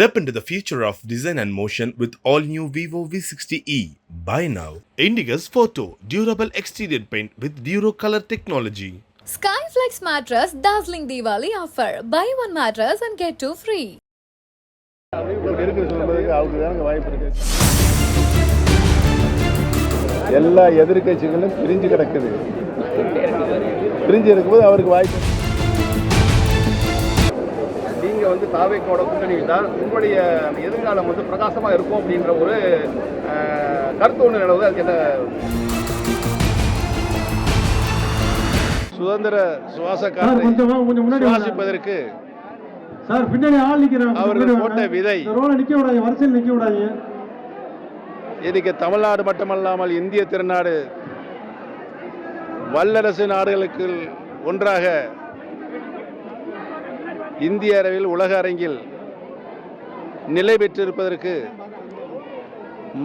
Step into the future of design and motion with all new Vivo V60e. Buy now. Indigo's Photo Durable Exterior Paint with Duro Color Technology. Skyflex mattress dazzling Diwali offer. Buy one mattress and get two free. எல்லா எதிர்க்கட்சிகளும் பிரிஞ்சு கிடக்குது பிரிஞ்சு இருக்கும்போது அவருக்கு வாய்ப்பு வந்து தாவேக்கோட கூட்டணி தான் உங்களுடைய எதிர்காலம் வந்து பிரகாசமா இருக்கும் அப்படின்ற ஒரு கருத்து ஒன்று நிலவுது அதுக்கு என்ன சுதந்திர சுவாச. சுவாசிப்பதற்கு சார் பின்னாடி ஆள் நிக்கிறாங்க கொஞ்சம் அவர்கள் போட்ட. விதை. இந்த ரோல நிக்க விடாதீங்க வரிசையில் நிக்க விடாதீங்க இன்னைக்கு தமிழ்நாடு மட்டுமல்லாமல் இந்திய திருநாடு வல்லரசு நாடுகளுக்கு ஒன்றாக இந்திய அளவில் உலக அரங்கில் நிலை பெற்றிருப்பதற்கு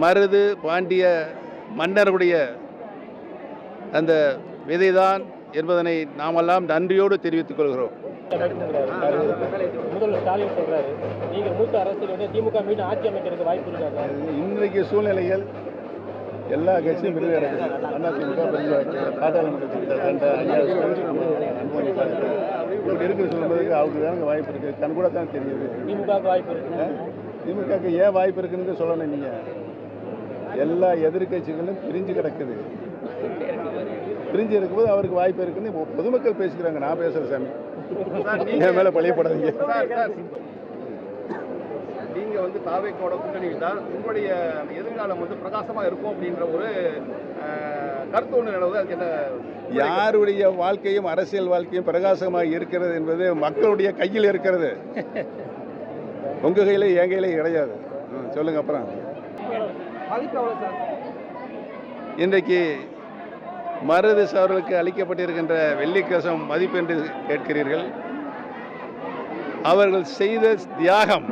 மருது பாண்டிய மன்னருடைய அந்த விதைதான் என்பதனை நாமெல்லாம் நன்றியோடு தெரிவித்துக் கொள்கிறோம். இன்றைக்கு சூழ்நிலைகள் எல்லா கட்சியும் விருது கிடக்குது அதிமுக பெரிய பாராளுமன்ற கட்சி. கண்ட ஐயா இப்படி வாய்ப்பு இருக்கு. கண் கூட தான் தெரியுது. திமுகவுக்கு வாய்ப்பு இருக்கு திமுகக்கு ஏன் வாய்ப்பு இருக்குன்னு சொல்லணும் நீங்க. எல்லா எதிர்க்கட்சிகளும் பிரிஞ்சு கிடக்குது. பிரிஞ்சு இருக்கும்போது அவருக்கு வாய்ப்பு இருக்குன்னு பொதுமக்கள் பேசிக்கிறாங்க. நான் பேசுறேன் சாமி. என் மேல பழியப்படாதீங்க சார், சார், நீங்க வந்து தாவேக்கோட கூட்டணி தான் உங்களுடைய எதிர்காலம் வந்து பிரகாசமா இருக்கும் அப்படின்ற ஒரு கருத்து ஒன்று நிலவுது. அதுக்கு என்ன யாருடைய வாழ்க்கையும் அரசியல் வாழ்க்கையும் பிரகாசமாக இருக்கிறது என்பது மக்களுடைய கையில் இருக்கிறது. உங்க கையில என் கையில கிடையாது. சொல்லுங்க அப்புறம். இன்றைக்கு மருது அவர்களுக்கு அளிக்கப்பட்டிருக்கின்ற வெள்ளிக்கசம் மதிப்பு என்று கேட்கிறீர்கள். அவர்கள் செய்த தியாகம்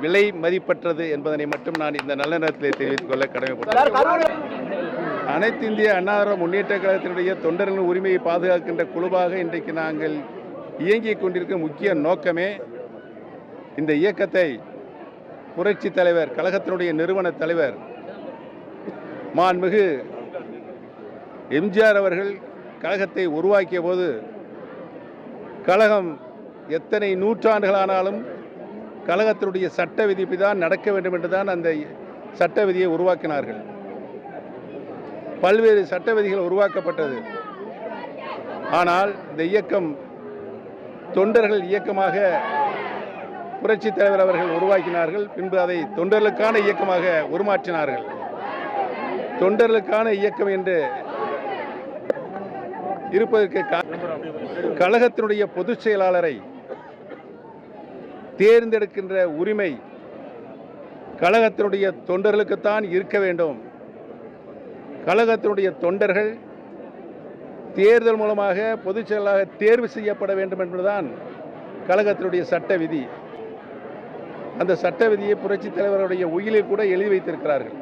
விலை மதிப்பற்றது என்பதனை மட்டும் நான் இந்த நல்ல நேரத்தில் தெரிவித்துக் கொள்ள கடமைப்பட்டேன். அனைத்து இந்திய அன்னார முன்னேற்ற கழகத்தினுடைய தொண்டர்களின் உரிமையை பாதுகாக்கின்ற குழுவாக இன்றைக்கு நாங்கள் இயங்கிக் கொண்டிருக்கும் முக்கிய நோக்கமே இந்த இயக்கத்தை புரட்சி தலைவர் கழகத்தினுடைய நிறுவன தலைவர் மாண்புமிகு எம்ஜிஆர் அவர்கள் கழகத்தை உருவாக்கிய போது கழகம் எத்தனை நூற்றாண்டுகளானாலும் கழகத்தினுடைய சட்ட விதிப்பு தான் நடக்க வேண்டும் என்று தான் அந்த சட்ட விதியை உருவாக்கினார்கள். பல்வேறு சட்ட விதிகள் உருவாக்கப்பட்டது. ஆனால் இந்த இயக்கம் தொண்டர்கள் இயக்கமாக புரட்சி தலைவர் அவர்கள் உருவாக்கினார்கள் பின்பு அதை தொண்டர்களுக்கான இயக்கமாக உருமாற்றினார்கள். தொண்டர்களுக்கான இயக்கம் என்று இருப்பதற்கு கழகத்தினுடைய பொதுச் செயலாளரை தேர்ந்தெடுக்கின்ற உரிமை கழகத்தினுடைய தொண்டர்களுக்குத்தான் இருக்க வேண்டும். கழகத்தினுடைய தொண்டர்கள் தேர்தல் மூலமாக பொதுச் செயலாளராக தேர்வு செய்யப்பட வேண்டும் என்பதுதான் கழகத்தினுடைய சட்ட விதி. அந்த சட்ட விதியை புரட்சித் தலைவருடைய உயிலில் கூட எழுதி வைத்திருக்கிறார்கள்.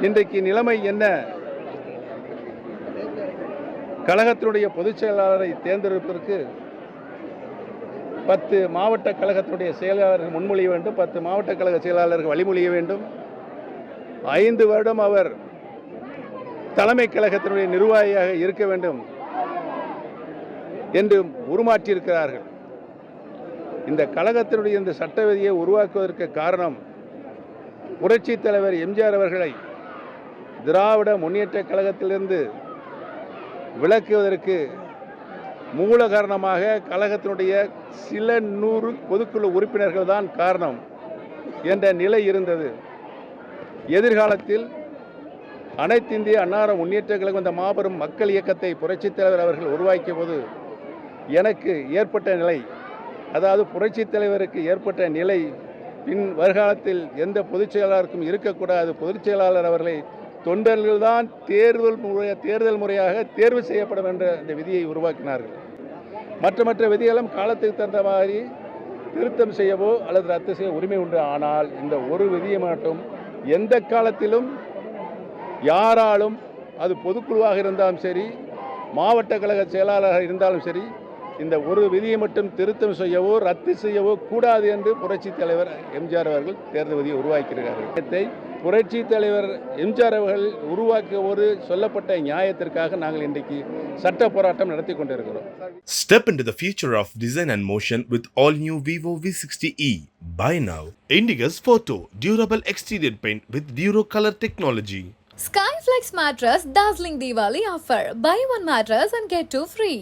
இன்றைக்கு நிலைமை என்ன? கழகத்தினுடைய பொதுச் செயலாளரை தேர்ந்தெடுப்பதற்கு பத்து மாவட்ட கழகத்துடைய செயலாளர்கள் முன்மொழிய வேண்டும் பத்து மாவட்ட கழக செயலாளர்கள் வழிமொழிய வேண்டும். ஐந்து வருடம் அவர் தலைமை கழகத்தினுடைய நிர்வாகியாக இருக்க வேண்டும் என்று உருமாற்றியிருக்கிறார்கள். இந்த கழகத்தினுடைய இந்த சட்ட விதியை உருவாக்குவதற்கு காரணம் புரட்சித் தலைவர் எம்ஜிஆர் அவர்களை திராவிட முன்னேற்ற கழகத்திலிருந்து விலக்குவதற்கு மூல காரணமாக கழகத்தினுடைய சில நூறு பொதுக்குழு உறுப்பினர்கள் தான் காரணம் என்ற நிலை இருந்தது. எதிர்காலத்தில் அனைத்து இந்திய அன்னார முன்னேற்ற கழகம் இந்த மாபெரும் மக்கள் இயக்கத்தை புரட்சித் தலைவர் அவர்கள் உருவாக்கிய போது எனக்கு ஏற்பட்ட நிலை அதாவது புரட்சித் தலைவருக்கு ஏற்பட்ட நிலை பின் வருகாலத்தில் எந்த பொதுச் செயலாளருக்கும் இருக்கக்கூடாது. பொதுச் செயலாளர் அவர்களை தொண்டர்கள் தான் தேர்தல் முறை தேர்தல் முறையாக தேர்வு செய்யப்படும் என்ற இந்த விதியை உருவாக்கினார்கள். மற்ற மற்ற விதிகளும் காலத்துக்கு தகுந்த மாதிரி திருத்தம் செய்யவோ அல்லது ரத்து செய்ய உரிமை உண்டு. ஆனால் இந்த ஒரு விதியை மட்டும் எந்த காலத்திலும் யாராலும் அது பொதுக்குழுவாக இருந்தாலும் சரி மாவட்ட கழக செயலாளராக இருந்தாலும் சரி இந்த ஒரு விதியை மட்டும் திருத்தம் செய்யவோ ரத்து செய்யவோ கூடாது என்று புரட்சித் தலைவர் எம்ஜிஆர் அவர்கள் தேர்தல் விதியை உருவாக்கியிருக்கிறார்கள். புரட்சி தலைவர் எம்ஜிஆர் அவர்கள் உருவாக்கிய ஒரு சொல்லப்பட்ட நியாயத்திற்காக நாங்கள் இன்றைக்கு சட்ட போராட்டம் நடத்தி கொண்டிருக்கிறோம் Step into the future of design and motion with all new Vivo V60e. Buy now. Indigo's Photo, durable exterior paint with Duro color technology. Skyflex mattress dazzling Diwali offer. Buy one mattress and get two free.